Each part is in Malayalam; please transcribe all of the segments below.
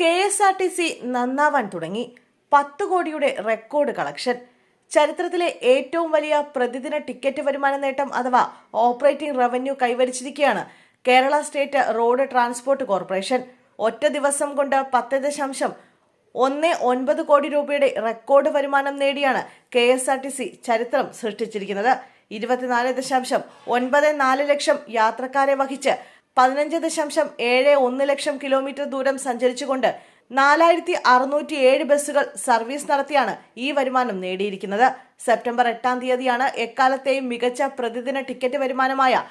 K S R T C നന്നാവാൻ തുടങ്ങി. പത്ത് കോടിയുടെ റെക്കോർഡ് കളക്ഷൻ. ചരിത്രത്തിലെ ഏറ്റവും വലിയ പ്രതിദിന ടിക്കറ്റ് വരുമാന നേട്ടം അഥവാ operating revenue കൈവരിച്ചിരിക്കുകയാണ് Kerala state road transport corporation. ഒറ്റ ദിവസം കൊണ്ട് പത്ത് ദശാംശം ഒന്ന് ഒൻപത് കോടി രൂപയുടെ റെക്കോർഡ് വരുമാനം നേടിയാണ് K S R T C ചരിത്രം സൃഷ്ടിച്ചിരിക്കുന്നത്. ഇരുപത്തിനാല് ദശാംശം ഒൻപത് നാല് ലക്ഷം യാത്രക്കാരെ വഹിച്ച് പതിനഞ്ച് ദശാംശം ഏഴ് ഒന്ന് ലക്ഷം കിലോമീറ്റർ ദൂരം സഞ്ചരിച്ചുകൊണ്ട് നാലായിരത്തി അറുന്നൂറ്റി ഏഴ് ബസ്സുകൾ സർവീസ് നടത്തിയാണ് ഈ വരുമാനം നേടിയിരിക്കുന്നത്. സെപ്റ്റംബർ എട്ടാം തീയതിയാണ് എക്കാലത്തെയും മികച്ച പ്രതിദിന ടിക്കറ്റ് വരുമാനമായ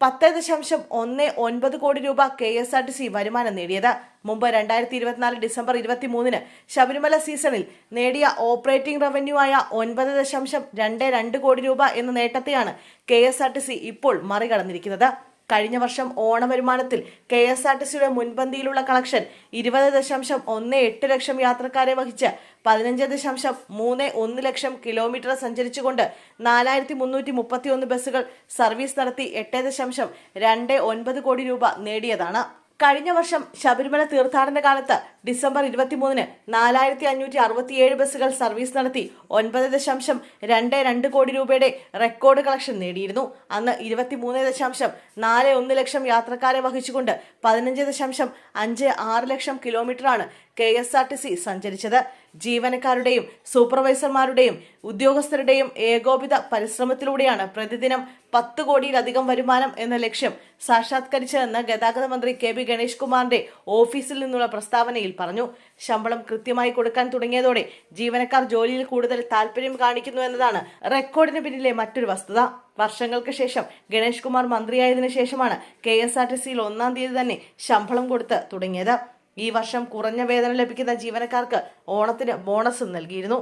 പത്ത് ദശാംശം ഒന്ന് ഒൻപത് കോടി രൂപ K S R T C വരുമാനം നേടിയത്. മുമ്പ് രണ്ടായിരത്തി ഇരുപത്തിനാല് ഡിസംബർ ഇരുപത്തി മൂന്നിന് ശബരിമല സീസണിൽ നേടിയ ഓപ്പറേറ്റിംഗ് റവന്യൂ ആയ ഒൻപത് ദശാംശം രണ്ട് രണ്ട് കോടി രൂപ എന്ന നേട്ടത്തെയാണ് K S R T C ഇപ്പോൾ മറികടന്നിരിക്കുന്നത്. കഴിഞ്ഞ വർഷം ഓണ വരുമാനത്തിൽ കെ എസ് ആർ ടി സിയുടെ മുൻപന്തിയിലുള്ള കളക്ഷൻ ഇരുപത് ദശാംശം ഒന്ന് എട്ട് ലക്ഷം യാത്രക്കാരെ വഹിച്ച് പതിനഞ്ച് ദശാംശം മൂന്ന് ഒന്ന് ലക്ഷം കിലോമീറ്റർ സഞ്ചരിച്ചുകൊണ്ട് നാലായിരത്തി മുന്നൂറ്റി മുപ്പത്തി ഒന്ന് ബസ്സുകൾ സർവീസ് നടത്തി എട്ട് ദശാംശം രണ്ട് ഒൻപത് കോടി രൂപ നേടിയതാണ്. കഴിഞ്ഞ വർഷം ശബരിമല തീർത്ഥാടന കാലത്ത് ഡിസംബർ ഇരുപത്തിമൂന്നിന് നാലായിരത്തി അഞ്ഞൂറ്റി അറുപത്തിയേഴ് ബസ്സുകൾ സർവീസ് നടത്തി ഒൻപത് ദശാംശം രണ്ട് രണ്ട് കോടി രൂപയുടെ റെക്കോർഡ് കളക്ഷൻ നേടിയിരുന്നു. അന്ന് ഇരുപത്തിമൂന്ന് ദശാംശം നാല് ഒന്ന് ലക്ഷം യാത്രക്കാരെ വഹിച്ചുകൊണ്ട് പതിനഞ്ച് ദശാംശം അഞ്ച് ആറ് ലക്ഷം കിലോമീറ്ററാണ് K S R T C സഞ്ചരിച്ചത്. ജീവനക്കാരുടെയും സൂപ്പർവൈസർമാരുടെയും ഉദ്യോഗസ്ഥരുടെയും ഏകോപിത പരിശ്രമത്തിലൂടെയാണ് പ്രതിദിനം പത്ത് കോടിയിലധികം വരുമാനം എന്ന ലക്ഷ്യം സാക്ഷാത്കരിച്ചതെന്ന് ഗതാഗത മന്ത്രി കെ ബി ഗണേഷ് കുമാറിന്റെ ഓഫീസിൽ നിന്നുള്ള പ്രസ്താവനയിൽ പറഞ്ഞു. ശമ്പളം കൃത്യമായി കൊടുക്കാൻ തുടങ്ങിയതോടെ ജീവനക്കാർ ജോലിയിൽ കൂടുതൽ താല്പര്യം കാണിക്കുന്നു എന്നതാണ് റെക്കോർഡിന് പിന്നിലെ മറ്റൊരു വസ്തുത. വർഷങ്ങൾക്ക് ശേഷം ഗണേഷ് കുമാർ മന്ത്രിയായതിനു ശേഷമാണ് കെ എസ് ആർ ടി സിയിൽ ഒന്നാം തീയതി തന്നെ ശമ്പളം കൊടുത്ത് തുടങ്ങിയത്. ഈ വർഷം കുറഞ്ഞ വേതനം ലഭിക്കുന്ന ജീവനക്കാർക്ക് ഓണത്തിന് ബോണസും നൽകിയിരുന്നു.